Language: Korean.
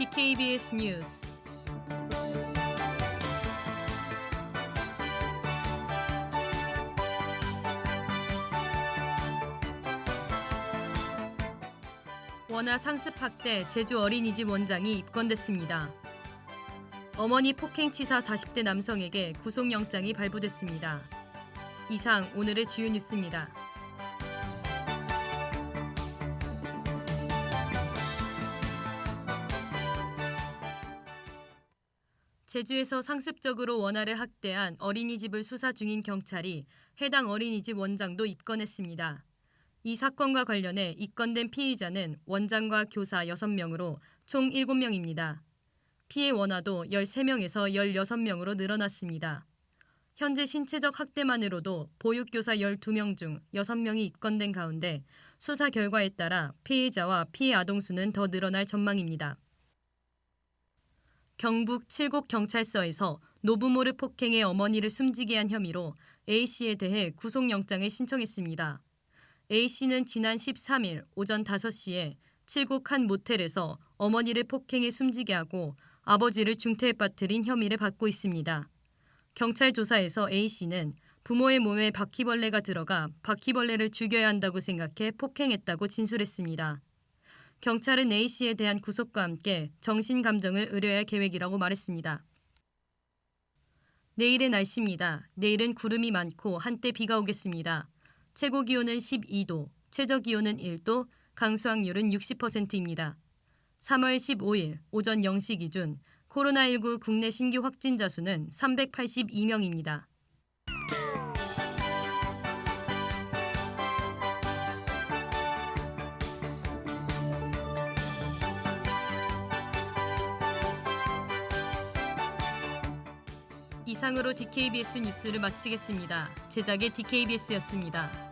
DKBS 뉴스 원화 상습 학대 제주 어린이집 원장이 입건됐습니다. 어머니 폭행치사 40대 남성에게 구속영장이 발부됐습니다. 이상 오늘의 주요 뉴스입니다. 제주에서 상습적으로 원아를 학대한 어린이집을 수사 중인 경찰이 해당 어린이집 원장도 입건했습니다. 이 사건과 관련해 입건된 피의자는 원장과 교사 6명으로 총 7명입니다. 피해 원아도 13명에서 16명으로 늘어났습니다. 현재 신체적 학대만으로도 보육교사 12명 중 6명이 입건된 가운데 수사 결과에 따라 피해자와 피해 아동 수는 더 늘어날 전망입니다. 경북 칠곡 경찰서에서 노부모를 폭행해 어머니를 숨지게 한 혐의로 A씨에 대해 구속영장을 신청했습니다. A씨는 지난 13일 오전 5시에 칠곡 한 모텔에서 어머니를 폭행해 숨지게 하고 아버지를 중태에 빠뜨린 혐의를 받고 있습니다. 경찰 조사에서 A씨는 부모의 몸에 바퀴벌레가 들어가 바퀴벌레를 죽여야 한다고 생각해 폭행했다고 진술했습니다. 경찰은 A씨에 대한 구속과 함께 정신 감정을 의뢰할 계획이라고 말했습니다. 내일의 날씨입니다. 내일은 구름이 많고 한때 비가 오겠습니다. 최고 기온은 12도, 최저 기온은 1도, 강수확률은 60%입니다. 3월 15일 오전 0시 기준 코로나19 국내 신규 확진자 수는 382명입니다. 이상으로 DKBS 뉴스를 마치겠습니다. 제작의 DKBS였습니다.